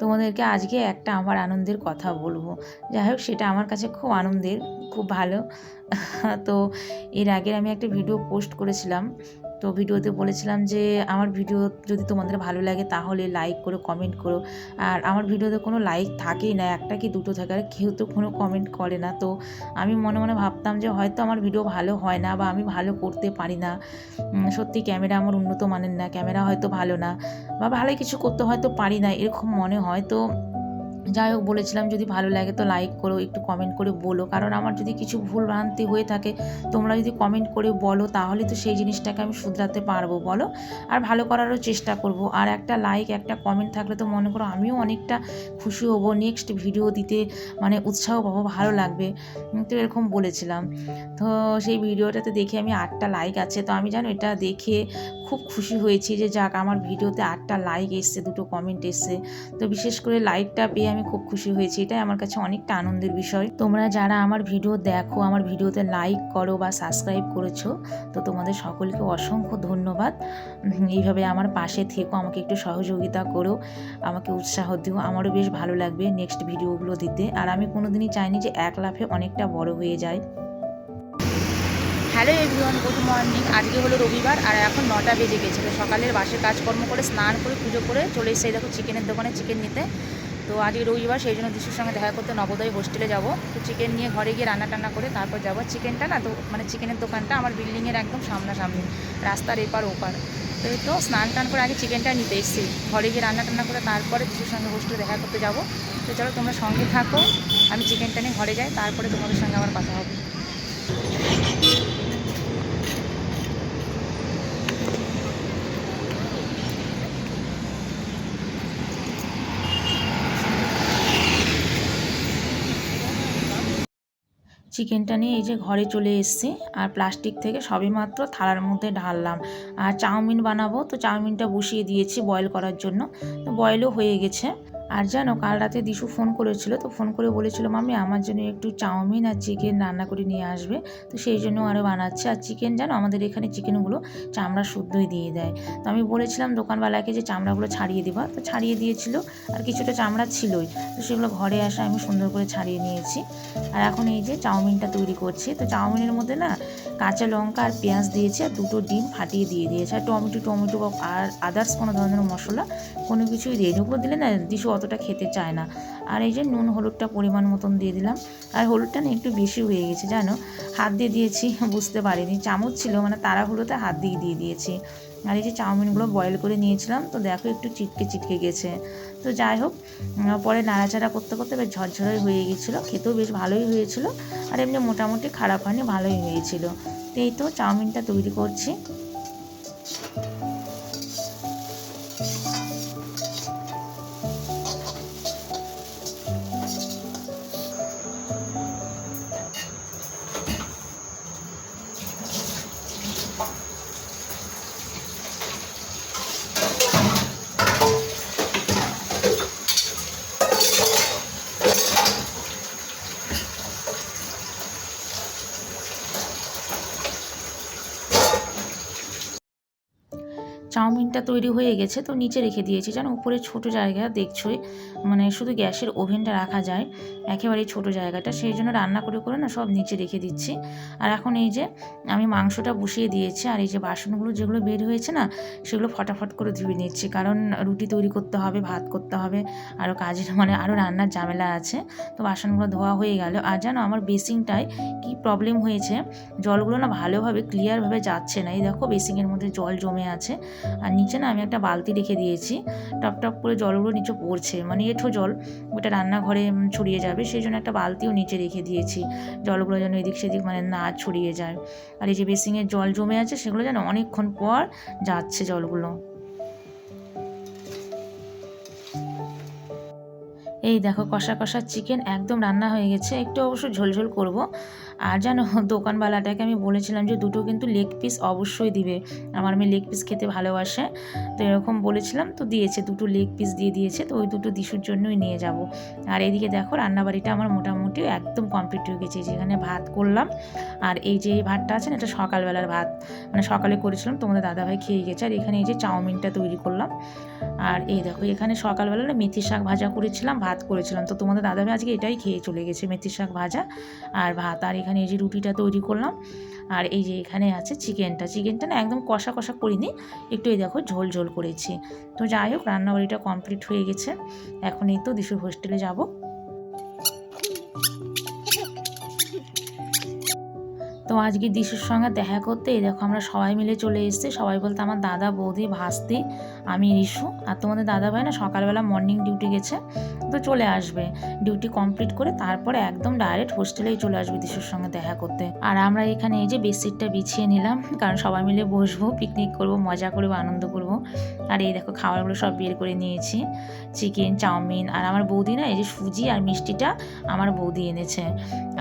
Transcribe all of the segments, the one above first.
তোমাদেরকে আজকে একটা আমার আনন্দের কথা বলব। যাই হোক সেটা আমার কাছে খুব আনন্দের, খুব ভালো। তো এর আগের আমি একটা ভিডিও পোস্ট করেছিলাম। তো ভিডিওতে বলেছিলাম যে, আমার ভিডিও যদি তোমাদের ভালো লাগে তাহলে লাইক করো কমেন্ট করো। আর আমার ভিডিওতে কোনো লাইক থাকেই না, একটা কি দুটো থাকে, আর কেউ তো কোনো কমেন্ট করে না। তো আমি মনে মনে ভাবতাম যে, হয়তো আমার ভিডিও ভালো হয় না বা আমি ভালো করতে পারি না। সত্যি ক্যামেরা আমার উন্নত মানের না ক্যামেরা হয়তো ভালো না বা ভালো কিছু করতে হয়তো পারি না, এরকম মনে হয়। তো যাই হোক বলেছিলাম যদি ভালো লাগে তো লাইক করো, একটু কমেন্ট করে বলো। কারণ আমার যদি কিছু ভুল ভ্রান্তি হয়ে থাকে, তোমরা যদি কমেন্ট করে বলো, তাহলে তো সেই জিনিসটাকে আমি শুধরাতে পারব, বলো? আর ভালো করারও চেষ্টা করব। আর একটা লাইক একটা কমেন্ট থাকলে তো মনে করো আমিও অনেকটা খুশি হব। নেক্সট ভিডিও দিতে মানে উৎসাহ পাবো, ভালো লাগবে। তো এরকম বলেছিলাম। তো সেই ভিডিওটাতে দেখে আমি আটটা লাইক আছে। তো আমি জানো এটা দেখে খুব খুশি হয়েছি যে যাক, আমার ভিডিওতে আটটা লাইক এসছে, দুটো কমেন্ট এসছে। তো বিশেষ করে লাইকটা পেয়ে আমি খুব খুশি হয়েছি, এটাই আমার কাছে অনেকটা আনন্দের বিষয়। তোমরা যারা আমার ভিডিও দেখো, আমার ভিডিওতে লাইক করো বা সাবস্ক্রাইব করেছ, তো তোমাদের সকলকে অসংখ্য ধন্যবাদ। এইভাবে আমার পাশে থেকো, আমাকে একটু সহযোগিতা করো, আমাকে উৎসাহ দিও, আমারও বেশ ভালো লাগবে নেক্সট ভিডিওগুলো দিতে। আর আমি কোনোদিনই চাইনি যে এক লাফে অনেকটা বড় হয়ে যায়। হ্যালো এভরিওয়ান গুড মর্নিং আজকে হলো রবিবার আর এখন নটা বেজে গেছে। তো সকালের বাসে কাজকর্ম করে স্নান করে পুজো করে চলে এসে দেখো চিকেনের দোকানে, চিকেন নিতে। তো আজকে রবিবার, সেই জন্য দিশুর সঙ্গে দেখা করতে নবোদয় হোস্টেলে যাব। তো চিকেন নিয়ে ঘরে গিয়ে রান্না টান্না করে তারপর যাব। চিকেনটা না তো মানে চিকেনের দোকানটা আমার বিল্ডিংয়ের একদম সামনাসামনি, রাস্তার এপার ওপার। তো তো স্নান টান করে আগে চিকেনটা নিতে এসেছি। ঘরে গিয়ে রান্না টান্না করে তারপরে দিশুর সঙ্গে হোস্টেলে দেখা করতে যাব। তো চলো তোমরা সঙ্গে থাকো। আমি চিকেনটা নিয়ে ঘরে যাই, তারপরে তোমাদের সঙ্গে আমার কথা হবে। চিকেনটা নিয়ে এই যে ঘরে চলে এসছি। আর প্লাস্টিক থেকে সবই মাত্র থালার মধ্যে ঢাললাম। আর চাউমিন বানাবো। তো চাউমিনটা বসিয়ে দিয়েছি বয়েল করার জন্য। তো বয়েলও হয়ে গেছে। আর জানো, কাল রাতে দিশু ফোন করেছিল, তো ফোন করে বলেছিল মামি আমার জন্য একটু চাউমিন আর চিকেন রান্না করে নিয়ে আসবে। তো সেই জন্য আরও বানাচ্ছে। আর চিকেন, জানো, আমাদের এখানে চিকেনগুলো চামড়া শুদ্ধই দিয়ে দেয়। তো আমি বলেছিলাম দোকানওয়ালাকে যে চামড়াগুলো ছাড়িয়ে দিবা। তো ছাড়িয়ে দিয়েছিল, আর কিছুটা চামড়া ছিলই। তো সেগুলো ঘরে আসা আমি সুন্দর করে ছাড়িয়ে নিয়েছি। আর এখন এই যে চাউমিনটা তৈরি করছি। তো চাউমিনের মধ্যে না কাঁচা লঙ্কা আর পেঁয়াজ দিয়েছি, আর দুটো ডিম ফাটিয়ে দিয়ে দিয়েছে। আর টমেটো টমেটো আর আদার্স কোনো ধরনের মশলা কোনো কিছুই দিয়ে ওগুলো দিলে না দিশু অতটা খেতে চায় না। আর এই যে নুন হলুদটা পরিমাণ মতন দিয়ে দিলাম। আর হলুদটা না একটু বেশি হয়ে গেছে, জানো? হাত দিয়ে দিয়েছি, বুঝতে পারিনি। চামচ ছিল মানে তাড়াহুড়োতে হাত দিয়ে দিয়ে দিয়েছি। আর এই যে চাউমিনগুলো বয়েল করে নিয়েছিলাম, তো দেখো একটু চিটকে চিটকে গেছে। তো যাই হোক পরে নাড়াচাড়া করতে করতে বেশ ঝরঝরে হয়ে গেছিল। খেতেও বেশ ভালোই হয়েছিল। আর এমনি মোটামুটি খারাপ হয়নি, ভালোই হয়েছিল। তো এই তো চাউমিনটা তৈরি করছি। চাউমিনটা তৈরি হয়ে গেছে, তো নিচে রেখে দিয়েছি। জানো উপরে ছোট জায়গা দেখছোই মানে শুধু গ্যাসের ওভেনটা রাখা যায় একেবারে ছোট জায়গাটা। সেই জন্য রান্না করে করে না সব নিচে রেখে দিচ্ছি। আর এখন এই যে আমি মাংসটা বসিয়ে দিয়েছি, আর এই যে বাসনগুলো যেগুলো বের হয়েছে না, সেগুলো ফটাফট করে ধুয়ে নিচ্ছি। কারণ রুটি তৈরি করতে হবে, ভাত করতে হবে আরও কাজের মানে আরও রান্নার ঝামেলা আছে। তো বাসনগুলো ধোয়া হয়ে গেল। আর জানো আমার বেসিংটায় কি প্রবলেম হয়েছে, জলগুলো না ভালোভাবে ক্লিয়ারভাবে যাচ্ছে না। এই দেখো বেসিংয়ের মধ্যে জল জমে আছে। আর নিচে না আমি একটা বালতি রেখে দিয়েছি। টপ টপ করে জলগুলো নিচে পড়ছে। মানে এঠো জল, ওটা রান্নাঘরে ছড়িয়ে যাবে। সেই জন্য একটা বালতিও নিচে রেখে দিয়েছি। জলগুলো যেন এদিক সেদিক মানে না ছড়িয়ে যায়। আর এই যে বেসিংয়ের জল জমে আছে, সেগুলো যেন অনেকক্ষণ পর যাচ্ছে জলগুলো। এই দেখো কষা কষা চিকেন একদম রান্না হয়ে গেছে। একটু অবশ্য ঝোলঝোল করব। আর জানো, দোকানওয়ালাটাকে আমি বলেছিলাম যে দুটো কিন্তু লেগ পিস অবশ্যই দিবে। আমার মেয়ে লেগ পিস খেতে ভালোবাসে। তো এরকম বলেছিলাম, তো দিয়েছে। দুটো লেগ পিস দিয়ে দিয়েছে। তো ওই দুটো দিশুর জন্যই নিয়ে যাব। আর এইদিকে দেখো, রান্নাবাড়িটা আমার মোটামুটি একদম কমপ্লিট হয়ে গেছে। যেখানে ভাত করলাম। আর এই যে এই ভাতটা আছে না, এটা সকালবেলার ভাত। মানে সকালে করেছিলাম তোমাদের দাদাভাই খেয়ে গেছে। আর এখানে এই যে চাউমিনটা তৈরি করলাম। আর এই দেখো, এখানে সকালবেলা মেথি শাক ভাজা করেছিলাম। ভাত করেছিলাম। তো তোমাদের দাদাভাই আজকে এটাই খেয়ে চলে গেছে, মেথির শাক ভাজা আর ভাত। আর এখানে এই যে রুটিটা তৈরি করলাম, আর এই যে এখানে আছে চিকেনটা। চিকেনটা না একদম কষা কষা করিনি, একটু এই দেখো ঝোল ঝোল করেছি। তো যাই হোক, রান্নাবাড়িটা কমপ্লিট হয়ে গেছে। এখন এই তো দিশুর হোস্টেলে যাব। তো আজকে দিশুর সঙ্গে দেখা করতে, এই দেখো আমরা সবাই মিলে চলে এসেছি। সবাই বলতে আমার দাদা, বৌদি, ভাস্তি আমি রিশু আর তোমাদের দাদা ভাই না সকালবেলা মর্নিং ডিউটি গেছে, তো চলে আসবে। ডিউটি কমপ্লিট করে তারপরে একদম ডাইরেক্ট হোস্টেলেই চলে আসবে দিশুর সঙ্গে দেখা করতে। আর আমরা এখানে এই যে বেডশিটটা বিছিয়ে নিলাম, কারণ সবাই মিলে বসবো পিকনিক করব, মজা করব, আনন্দ করব। আর এই দেখো খাবারগুলো সব বের করে নিয়েছি চিকেন চাউমিন, আর আমার বৌদি না এই যে সুজি আর মিষ্টিটা আমার বৌদি এনেছে।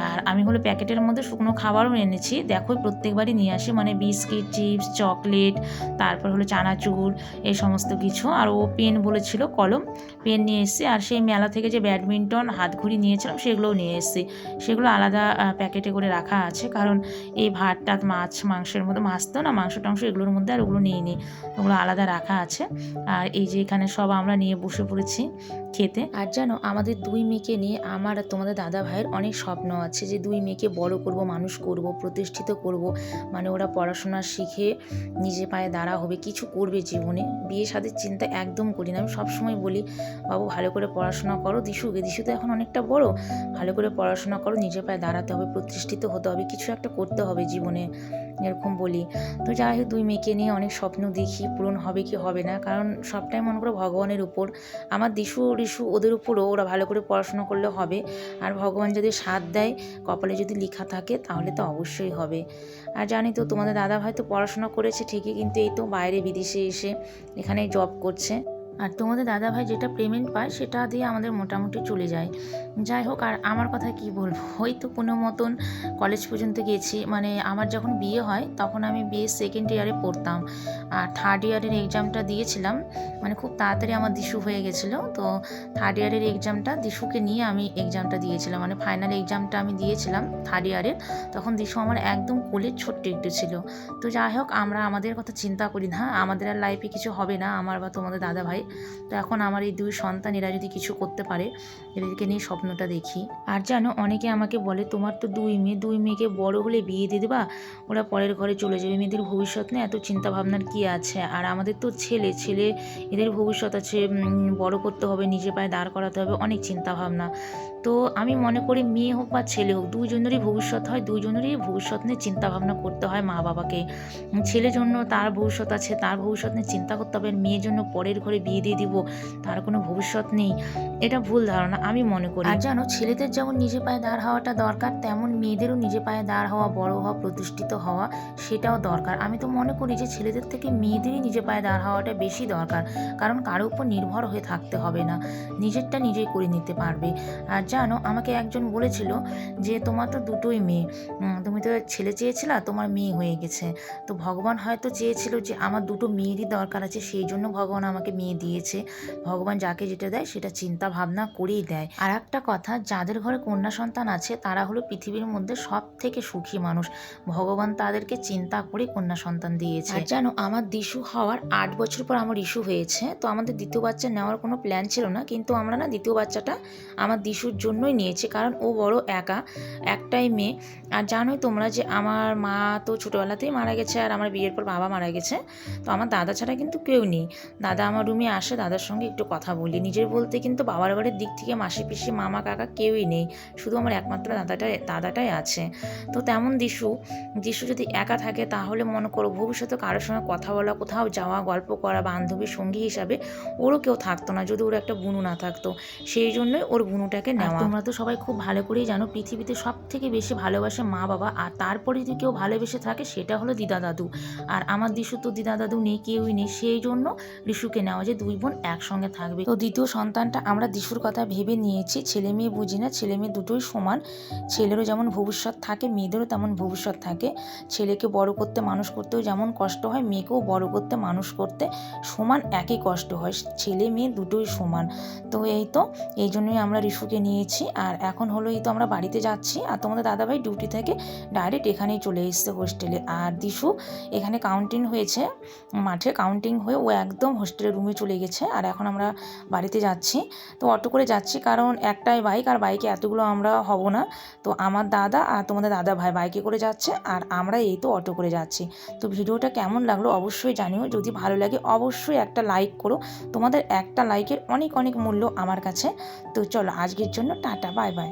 আর আমি হলো প্যাকেটের মধ্যে শুকনো খাবারও এনেছি। দেখো প্রত্যেকবারই নিয়ে আসি মানে বিস্কিট চিপস চকলেট তারপর হলো চানাচুর, এই সমস্ত কিছু। আর ও পেন বলেছিল, কলম, পেন নিয়ে এসেছি। আর সেই মেলা থেকে যে ব্যাডমিন্টন, হাতঘড়ি নিয়েছিলাম, সেগুলোও নিয়ে এসেছি। সেগুলো আলাদা প্যাকেটে করে রাখা আছে। কারণ এই ভাত টাত মাছ, মাংসের মধ্যে, মাছ তো না, মাংস টাংস এগুলোর মধ্যে আর ওগুলো নিয়ে নিই ওগুলো আলাদা রাখা আছে। আর এই যে এখানে সব আমরা নিয়ে বসে পড়েছি খেতে। আর জানো, আমাদের দুই মেয়েকে নিয়ে আমার আর তোমাদের দাদা ভাইয়ের অনেক স্বপ্ন আছে যে দুই মেয়েকে বড় করব, মানুষ করব, প্রতিষ্ঠিত করব। মানে ওরা পড়াশোনা শিখে নিজে পায়ে দাঁড়া হবে, কিছু করবে জীবনে। বিয়ে শাদির চিন্তা একদম করি না। আমি সবসময় বলি, বাবু, ভালো করে পড়াশোনা করো দিশুকে দিশু তো এখন অনেকটা বড়। ভালো করে পড়াশোনা করো নিজে পায়ে দাঁড়াতে হবে, প্রতিষ্ঠিত হতে হবে, কিছু একটা করতে হবে জীবনে। এরকম বলি। তো যাই হোক, দুই মেয়েকে নিয়ে অনেক স্বপ্ন দেখি, পূরণ হবে কি হবে না, কারণ সবটাই মনে করো ভগবানের উপর। আমার দিশু রিশু, ওদের উপরও ওরা ভালো করে পড়াশোনা করলে হবে। আর ভগবান যদি সাথ দেয়, কপালে যদি লেখা থাকে, তাহলে তো অবশ্যই হবে। আর জানি তো তোমাদের দাদা ভাই তো পড়াশোনা করেছে ঠিকই, কিন্তু এই তো বাইরে বিদেশে এসে এখানে জব করছে। আর তোমাদের দাদা ভাই যেটা পেমেন্ট পায় সেটা দিয়ে আমাদের মোটামুটি চলে যায়। যাই হোক, আর আমার কথা কি বলব? ওই তো কোনো মতন কলেজ পর্যন্ত গেছি। মানে আমার যখন বিয়ে হয়, তখন আমি বিয়ে সেকেন্ড ইয়ারে পড়তাম। আর থার্ড ইয়ারের এক্সামটা দিয়েছিলাম। মানে খুব তাড়াতাড়ি আমার দিশু হয়ে গেছিল। তো থার্ড ইয়ারের এক্সামটা দিশুকে নিয়ে আমি এক্সামটা দিয়েছিলাম। মানে ফাইনাল এক্সামটা আমি দিয়েছিলাম থার্ড ইয়ারের তখন দিশু আমার একদম কোলের ছোট্ট একটু ছিল। তো যাই হোক, আমরা আমাদের কথা চিন্তা করি না। আমাদের আর লাইফে কিছু হবে না, আমার বা তোমাদের দাদা ভাই তো এখন আমার এই দুই সন্তান এরা যদি কিছু করতে পারে, এদেরকে নিয়ে স্বপ্নটা দেখি। আর জানো, অনেকে আমাকে বলে, তোমার তো দুই মেয়ে, দুই মেয়েকে বড় হলে বিয়ে দিয়ে দেবা, ওরা পরের ঘরে চলে যাবে। মেয়েদের ভবিষ্যৎ নিয়ে এত চিন্তা ভাবনার কি আছে? আর আমাদের তো ছেলে ছেলে, এদের ভবিষ্যৎ আছে বড় করতে হবে নিজে পায়ে দাঁড় করাতে হবে, অনেক চিন্তা ভাবনা তো আমি মনে করি, মেয়ে হোক বা ছেলে হোক, দুইজনেরই ভবিষ্যৎ হয়, দুইজনেরই ভবিষ্যৎ নিয়ে চিন্তা ভাবনা করতে হয় মা বাবাকে। ছেলের জন্য তার ভবিষ্যৎ আছে, তার ভবিষ্যৎ নিয়ে চিন্তা করতে হবে মেয়ের জন্য পরের ঘরে বিয়ে দিয়ে দিব, তার কোনো ভবিষ্যৎ নেই। এটা ভুল ধারণা, আমি মনে করি। আর জানো, ছেলেদের যেমন নিজে পায়ে দাঁড় হওয়াটা দরকার, তেমন মেয়েদেরও নিজে পায়ে দাঁড় হওয়া, বড় হওয়া, প্রতিষ্ঠিত হওয়া, সেটাও দরকার। আমি তো মনে করি যে ছেলেদের থেকে মেয়েদেরই নিজে পায়ে দাঁড় হওয়াটা বেশি দরকার, কারণ কারও উপর নির্ভর হয়ে থাকতে হবে না, নিজেরটা নিজেই করে নিতে পারবে। আর জানো, আমাকে একজন বলেছিল যে, তোমার তো দুটোই মেয়ে তুমি তো ছেলে চেয়েছিলা, তোমার মেয়ে হয়ে গেছে। তো ভগবান হয়তো চেয়েছিল যে, আমার দুটো মেয়েরই দরকার আছে, সেই জন্য ভগবান আমাকে মেয়ে দিয়েছে। ভগবান যাকে যেটা দেয় সেটা চিন্তা ভাবনা করেই দেয়। আর একটা কথা, যাদের ঘরে কন্যা সন্তান আছে, তারা হলো পৃথিবীর মধ্যে সব থেকে সুখী মানুষ। ভগবান তাদেরকে চিন্তা করে কন্যা সন্তান দিয়েছে। আর জানো, আমার দিশু হওয়ার আট বছর পর আমার ইস্যু হয়েছে, তো আমাদের দ্বিতীয় বাচ্চা নেওয়ার কোনো প্ল্যান ছিল না, কিন্তু আমরা না দ্বিতীয় বাচ্চাটা আমার দিশুর জন্যই নিয়েছি, কারণ ও বড় একা, একটাই মেয়ে। আর জানোই তোমরা যে আমার মা তো ছোটোবেলাতেই মারা গেছে, আর আমার বিয়ের পর বাবা মারা গেছে, তো আমার দাদা ছাড়া কিন্তু কেউ নেই। দাদা আমার রুমে আসে দাদার সঙ্গে একটু কথা বলি। নিজের বলতে কিন্তু বাবার বাড়ির দিক থেকে মাসি পিসি মামা কাকা কেউই নেই। শুধু আমার একমাত্র দাদাটাই দাদাটাই আছে। তো তেমন দিশু দিশু যদি একা থাকে তাহলে মনে করো ভবিষ্যতে কারোর সঙ্গে কথা বলা কোথাও যাওয়া গল্প করা বান্ধবী সঙ্গী হিসাবে ওরও কেউ থাকতো না যদি ওর একটা বুনু না থাকতো। সেই জন্যই ওর বুনুটাকে নেওয়া। তোমরা তো সবাই খুব ভালো করেই জানো পৃথিবীতে সব থেকে বেশি ভালোবাসে মা বাবা। আর তারপরে যদি কেউ ভালোবেসে থাকে সেটা হলো দিদা দাদু। আর আমার দিশু তো দিদা দাদু নেই কেউই নেই। সেই জন্য রিশুকে নেওয়া যে দুই বোন একসঙ্গে থাকবে। তো দ্বিতীয় সন্তানটা আমরা দিশুর কথা ভেবে নিয়েছি। ছেলে মেয়ে বুঝি না, ছেলে মেয়ে দুটোই সমান। ছেলেরও যেমন ভবিষ্যৎ থাকে, মেয়েদেরও তেমন ভবিষ্যৎ থাকে। ছেলেকে বড় করতে, মানুষ করতেও যেমন কষ্ট হয়, মেয়েকেও বড় করতে, মানুষ করতে সমান একই কষ্ট হয়। ছেলে মেয়ে দুটোই সমান। তো এই তো, এই জন্যই আমরা রিশুকে নিয়েছি। আর এখন হলো এই তো আমরা বাড়িতে যাচ্ছি। আর তোমাদের দাদাভাই ডিউটি থেকে ডাইরেক্ট এখানেই চলে এসছে হোস্টেলে আর দিশু এখানে কাউন্টিং হয়েছে, মাঠে কাউন্টিং হয়ে ও একদম হোস্টেলের রুমে চলে গেছে আর এখন আমরা বাড়িতে যাচ্ছি। তো অটো করে যাচ্ছি কারণ একটাই বাইক আর বাইকে এতগুলো আমরা হব না। তো আমার দাদা আর তোমাদের দাদা ভাই বাইকে করে যাচ্ছে আর আমরা এই তো অটো করে যাচ্ছি। তো ভিডিওটা কেমন লাগল অবশ্যই জানিও। যদি ভালো লাগে অবশ্যই একটা লাইক করো। তোমাদের একটা লাইকের অনেক অনেক মূল্য আমার কাছে। তো চলো আজকের জন্য টাটা বাই বাই